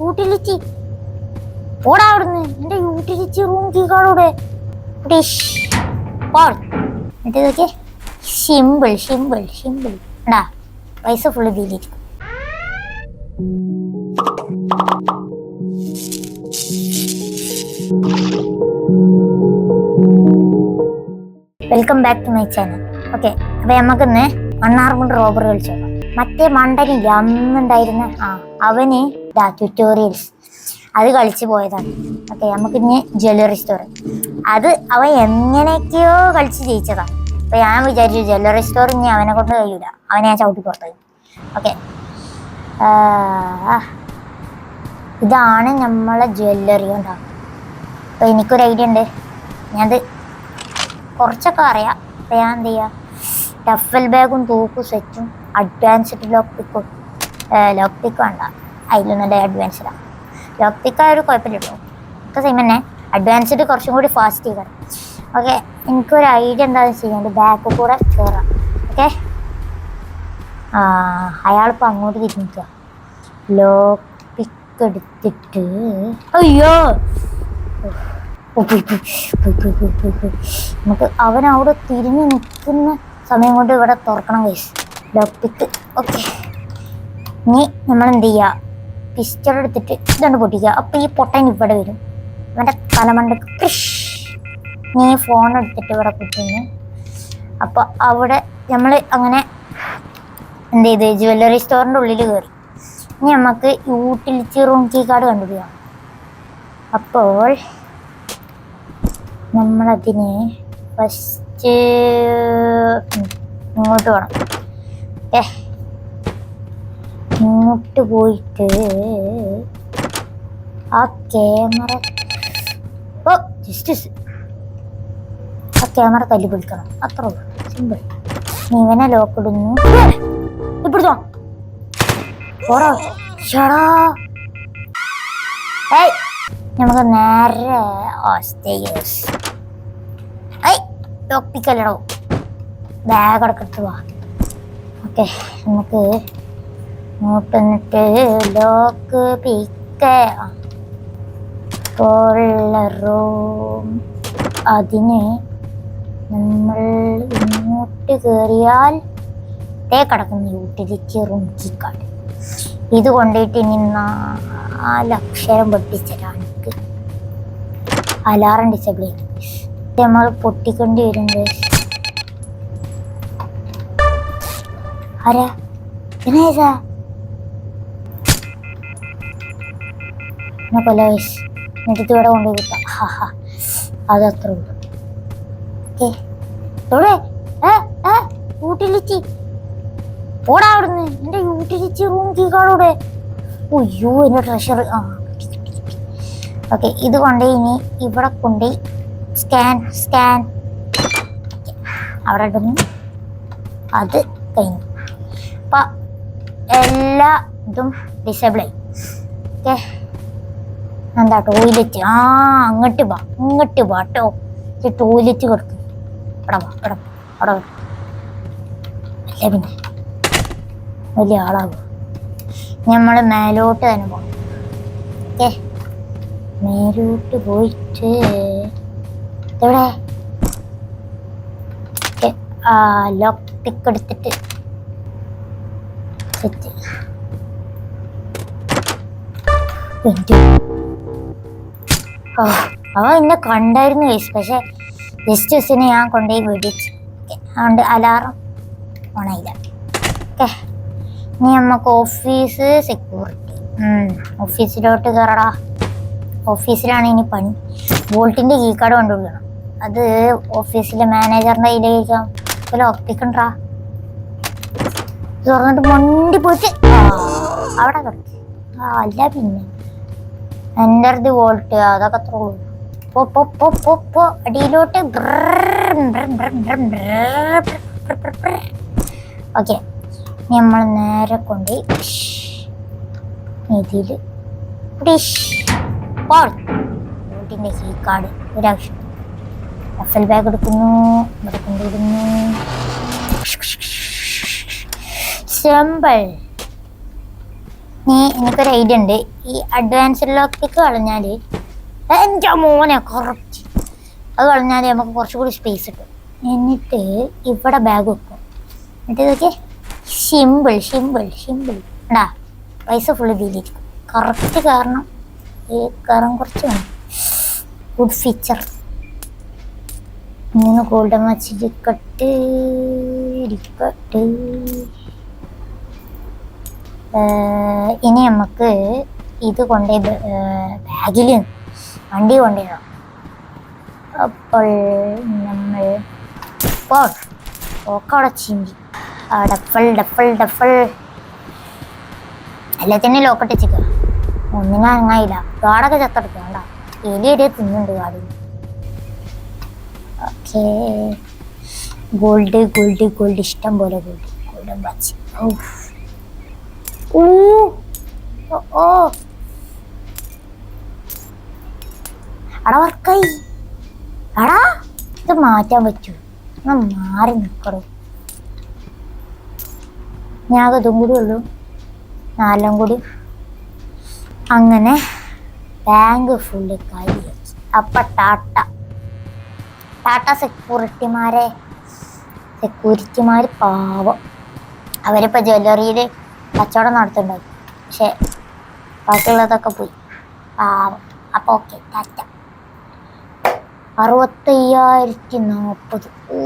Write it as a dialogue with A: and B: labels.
A: Utility. ഓടാ അവിടുന്ന്. എന്റെ യൂട്ടിലിറ്റി റൂം എന്നിട്ട് ഇതൊക്കെ സിമ്പിൾ സിമ്പിൾ സിമ്പിൾ. എടാ പൈസ full ഇതിലിരിക്കും welcome back to my channel okay അപ്പൊ നമുക്കിന്ന് മണ്ണാർമുണ്ട് റോബർ കളിച്ചു നോക്കാം. മറ്റേ മണ്ടനില്ല അന്നുണ്ടായിരുന്ന ആ അവന് ട്യൂട്ടോറിയൽസ് അത് കളിച്ചു പോയതാണ്. ഓക്കെ നമുക്ക് ഇനി ജ്വല്ലറി സ്റ്റോർ അത് അവൻ എങ്ങനെയൊക്കെയോ കളിച്ച് ജയിച്ചതാണ് അപ്പൊ ഞാൻ വിചാരിച്ചു ജ്വല്ലറി സ്റ്റോർ ഇനി അവനെ കൊണ്ട് കഴിയൂല. അവനെ ഞാൻ ചവിട്ടി പുറത്തായി ഓക്കെ. ഇതാണ് നമ്മളെ ജ്വല്ലറി ഉണ്ടാവും അപ്പൊ എനിക്കൊരു ഐഡിയ ഉണ്ട്. ഞാനത് കുറച്ചൊക്കെ അറിയാം. അപ്പോൾ ഞാൻ എന്ത് ചെയ്യുക ടഫൽ ബാഗും തൂക്കും സെറ്റും അഡ്വാൻസ്ഡ് ലോക്ക് പിക്കും ലോക്ക് പിക്ക് വേണ്ട അതിലൊന്നും അഡ്വാൻസ്ഡാണ് ലോക്ക് പിക്ക് ആയൊരു കുഴപ്പമില്ല കേട്ടോ ഒക്കെ സെയിം തന്നെ. അഡ്വാൻസ്ഡ് കുറച്ചും കൂടി ഫാസ്റ്റ് ചെയ്യണം ഓക്കെ എനിക്കൊരു ഐഡിയ എന്താണെന്ന് വെച്ച് കഴിഞ്ഞാൽ ബാക്ക് കൂടെ കയറാം ഓക്കെ അയാളിപ്പോൾ അങ്ങോട്ട് തിരിഞ്ഞിക്കുക ലോക്ക് പിക്ക് എടുത്തിട്ട്. അയ്യോ. നമുക്ക് അവൻ അവിടെ തിരിഞ്ഞു നിൽക്കുന്ന സമയം കൊണ്ട് ഇവിടെ തുറക്കണം കൈസ് ലോക്ക് ഓക്കെ. ഇനി നമ്മൾ എന്ത് ചെയ്യുക പിസ്റ്റൾ എടുത്തിട്ട് ഇതുകൊണ്ട് പൊട്ടിക്കുക. അപ്പോൾ ഈ പൊട്ടൻ ഇവിടെ വരും. അവന്റെ തലമണ്ടക്ക് ക്രിഷ്. നീ ഫോൺ എടുത്തിട്ട് ഇവിടെ കുത്തുന്നു അപ്പോൾ അവിടെ നമ്മൾ അങ്ങനെ എന്ത് ചെയ്ത് ജുവല്ലറി സ്റ്റോറിന്റെ ഉള്ളിൽ കയറി ഇനി നമുക്ക് യൂട്ടിലിറ്റി റൂം കീ കാർഡ് കണ്ടുപിടിക്കാം. അപ്പോൾ നമ്മളതിനെ ഫസ്റ്റ് ഇങ്ങോട്ട് വേണം. ഏ ഇങ്ങോട്ട് പോയിട്ട് ആ ക്യാമറ. ഓ ജസ്റ്റ് ആ ക്യാമറ തല്ലി പിടിക്കണം അത്ര സിമ്പിൾ നീ ഇവനെ ലോക്ക് ഇടുന്നു. ഇപ്പിടുത്തോ ഏയ് നമുക്ക് നേരെ ഓസ്റ്റേഴ്സ് ഐ ലോക്ക് ബാഗ് അടക്കത്ത് വാ. ഓക്കെ നമുക്ക് നിന്നിട്ട് ലോക്ക് പിക്ക് റൂം അതിന് നമ്മൾ ഇങ്ങോട്ട് കയറിയാൽ തേ കിടക്കുന്ന യൂട്ടിലിറ്റി റൂം കീ ഇത് കൊണ്ടിട്ട് ഇനി നാലക്ഷരം പൊട്ടിച്ചരാ എനിക്ക് അലാറം ചെയ്തു. നമ്മൾ പൊട്ടിക്കൊണ്ടി വരും ആരാ ദിനേശാ എന്നാ guys. എന്നിട്ട് ഇവിടെ കൊണ്ടുപോയി കിട്ടാം ഹാ ഹാ. അതത്രേ ഉള്ളൂ. ഓക്കെ ഏ യൂട്ടിലിറ്റി. ഓടാ അവിടുന്ന്. എന്റെ യൂട്ടിലിറ്റി റൂം കീ കീകാടോടെ അയ്യോ എന്റെ ട്രഷർ ആ ഓക്കെ ഇത് കൊണ്ടുപോയി ഇനി ഇവിടെ കൊണ്ടുപോയി സ്കാൻ സ്കാൻ അവിടെ ഇടുന്നു. അത് കഴിഞ്ഞു. എല്ലാ ഇതും ഡിസേബിൾ ആയി. ഓക്കെ. എന്താ ടോയ്ലറ്റ് ആ അങ്ങോട്ട് വാ അങ്ങോട്ട് വാ കേട്ടോ ടോയ്ലറ്റ് കൊടുക്കും. അവിടെ വാ അവിടെ അവിടെ വരും അല്ല പിന്നെ? വലിയ ആളാകും നമ്മൾ മേലോട്ട് തന്നെ പോകണം ഓക്കെ. മേലോട്ട് പോയിട്ട് എവിടെ ആ ലോക്ക് പിക്ക് എടുത്തിട്ട് സെറ്റ് അവൻ അവ എന്നെ കണ്ടായിരുന്നു ഗൈസ് പക്ഷെ ജസ്റ്റ് ദിവസത്തിന് ഞാൻ കൊണ്ടുപോയി വിടിച്ചു അതുകൊണ്ട് അലാറം ഓണായില്ല ഓക്കെ. ഇനി നമുക്ക് ഓഫീസ് സെക്യൂരിറ്റി ഓഫീസിലോട്ട് കയറടാ ഓഫീസിലാണ് ഇനി പണി. വോൾട്ടിന്റെ കീ കാർഡ് കൊണ്ടുപോകണം. അത് ഓഫീസിലെ മാനേജറിന്റെ കയ്യിലേക്കാം ലോക്ക് തുറന്നിട്ട് മണ്ടി പോയിട്ട് ആ, അവിടെ കിടക്കി. ആ അല്ല പിന്നെ. എന്റെ വോൾട്ട് അതൊക്കെ അത്ര ഉള്ളൂ. പോ പോ പോ പോ അടിയിലോട്ട് ഓക്കെ. നമ്മൾ നേരെ കൊണ്ട് ഇതിൽ വോട്ടിന്റെ കീ കാർഡ് ഒരാവശ്യം. റഫൽ ബാഗ് എടുക്കുന്നു. ഇവിടെ കൊണ്ടിടുന്നു സിമ്പിൾ നീ എനിക്കൊരു ഐഡിയ ഉണ്ട്. ഈ അഡ്വാൻസിലേക്ക് കളഞ്ഞാൽ എന്റെ മോനെ കുറച്ച്. അത് കളഞ്ഞാൽ നമുക്ക് കുറച്ചുകൂടി സ്പേസ് കിട്ടും. എന്നിട്ട് ഇവിടെ ബാഗ് വെക്കും. എന്നിട്ട് നോക്കിയേ. സിമ്പിൾ സിമ്പിൾ സിമ്പിൾ ഉണ്ടാ പൈസ ഫുള്ള് ഇതിലിരിക്കും കറക്റ്റ് കാരണം ഈ കാരണം കുറച്ച് വേണം. ഗുഡ് ഫീച്ചർ മൂന്ന് ഗോൾഡൻ മച്ച് ഇരിക്കട്ട് ഇനി നമുക്ക് ഇത് കൊണ്ടേ ബാഗിൽ വണ്ടി കൊണ്ടുവരണം അപ്പോൾ നമ്മൾ ഇപ്പോൾ പോക്കവിടെ ചിന്തി. ആ ഡഫൾ ഡഫൾ ഡഫൾ. എല്ലാത്തിനും ലോക്കട്ട് വെച്ചിക്ക ഒന്നിനും അനങ്ങായില്ല ഗാഡൊക്കെ ചത്തെടുക്കുക വേണ്ട എലി എരിയ തിന്നുണ്ട് ഗാഡിൽ. ഓക്കെ. ഗോൾഡ് ഗോൾഡ് ഗോൾഡ് ഇഷ്ടം പോലെ ഗോൾഡ്. ഗോൾഡൻ ബാച്ച് ഓ ഓ അടാ വർക്കായി അടാ ഇത് മാറ്റാൻ പറ്റൂ. ഒന്ന് മാറി നിൽക്കടോ ഞാൻ അതും കൂടി ഉള്ളൂ. നാലും കൂടി. അങ്ങനെ ബാങ്ക് ഫുള്ള് കൈ അപ്പ ടാട്ട ടാറ്റ സെക്യൂരിറ്റിമാരെ സെക്യൂരിറ്റിമാർ പാവം. അവരിപ്പോൾ ജ്വല്ലറിയിൽ കച്ചവടം നടത്തുന്നുണ്ടായി പക്ഷെ ബാക്കിയുള്ളതൊക്കെ പോയി. പാവം. അപ്പോൾ ഓക്കെ ടാറ്റ. അറുപത്തയ്യായിരത്തി നാൽപ്പത് ഓ.